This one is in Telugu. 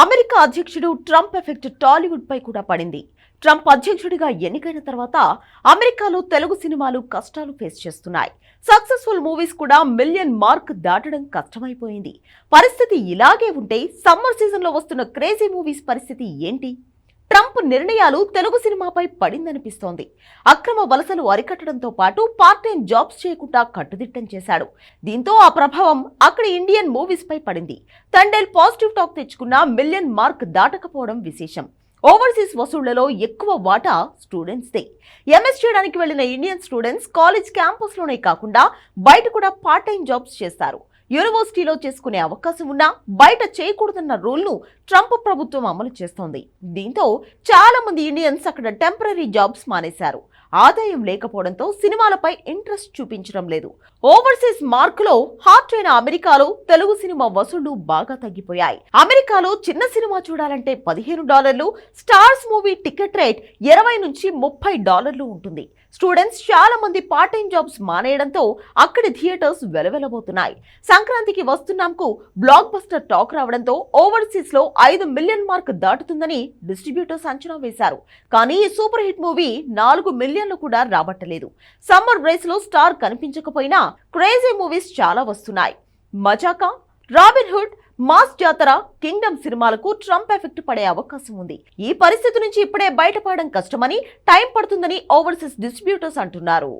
అమెరికా అధ్యక్షుడు ట్రంప్ ఎఫెక్ట్ టాలీవుడ్ పై కూడా పడింది. ట్రంప్ అధ్యక్షుడిగా ఎన్నికైన తర్వాత అమెరికాలో తెలుగు సినిమాలు కష్టాలు ఫేస్ చేస్తున్నాయి. సక్సెస్ఫుల్ మూవీస్ కూడా మిలియన్ మార్క్ దాటడం కష్టమైపోయింది. పరిస్థితి ఇలాగే ఉంటే సమ్మర్ సీజన్లో వస్తున్న క్రేజీ మూవీస్ పరిస్థితి ఏంటి? ట్రంప్ నిర్ణయాలు తెలుగు సినిమాపై పడిందనిపిస్తోంది. అక్రమ వలసలు అరికట్టడంతో పాటు పార్ట్ టైం జాబ్స్ చేయకుండా కట్టుదిట్టం చేశాడు. దీంతో ఆ ప్రభావం అక్కడ ఇండియన్ మూవీస్ పై పడింది. తండేల్ పాజిటివ్ టాక్ తెచ్చుకున్న మిలియన్ మార్క్ దాటకపోవడం విశేషం. ఓవర్సీస్ వసూళ్ళలో ఎక్కువ వాటా స్టూడెంట్స్దే. ఎంఎస్ చేయడానికి వెళ్ళిన ఇండియన్ స్టూడెంట్స్ కాలేజ్ క్యాంపస్లోనే కాకుండా బయట కూడా పార్ట్ టైం జాబ్స్ చేస్తారు. యూనివర్సిటీలో చేసుకునే అవకాశం ఉన్నా బయట చేయకూడదన్న రూల్ను ట్రంప్ ప్రభుత్వం అమలు చేస్తోంది. దీంతో చాలా మంది ఇండియన్స్ అక్కడ టెంపరీ జాబ్స్ మానేశారు. ఆదాయం లేకపోవడంతో సినిమాలపై ఇంట్రెస్ట్ చూపించడం లేదు. ఓవర్సీస్ మార్కులో హాట్ అయిన అమెరికాలో తెలుగు సినిమా వసూళ్ళు బాగా తగ్గిపోయాయి. అమెరికాలో చిన్న సినిమా చూడాలంటే పదిహేను డాలర్లు స్టార్స్ మూవీ టికెట్ రేట్ ఇరవై నుంచి ముప్పై డాలర్లు ఉంటుంది. స్టూడెంట్స్ చాలా మంది పార్ట్ టైం జాబ్స్ మానేయడంతో అక్కడి థియేటర్స్ వెలవెలబోతున్నాయి. సంక్రాంతికి వస్తున్నాంకు బ్లాక్ బస్టర్ టాక్ రావడంతో ఓవర్సీస్లో ఐదు మిలియన్ మార్క్ దాటుతుందని డిస్ట్రిబ్యూటర్స్ అంచనా వేశారు. కానీ ఈ సూపర్ హిట్ మూవీ నాలుగు మిలియన్లు కూడా రాబట్టలేదు. సమ్మర్ రేస్లో స్టార్ కనిపించకపోయినా క్రేజీ మూవీస్ చాలా వస్తున్నాయి. Mazaka Robin Hood mass Jathara Kingdom సినిమాలకు ట్రంప్ ఎఫెక్ట్ పడే అవకాశం ఉంది. ఈ పరిస్థితి నుంచి ఇప్పుడే బయటపడడం కష్టమని టైం పడుతుందని ఓవర్సీస్ డిస్ట్రిబ్యూటర్స్ అంటున్నారు.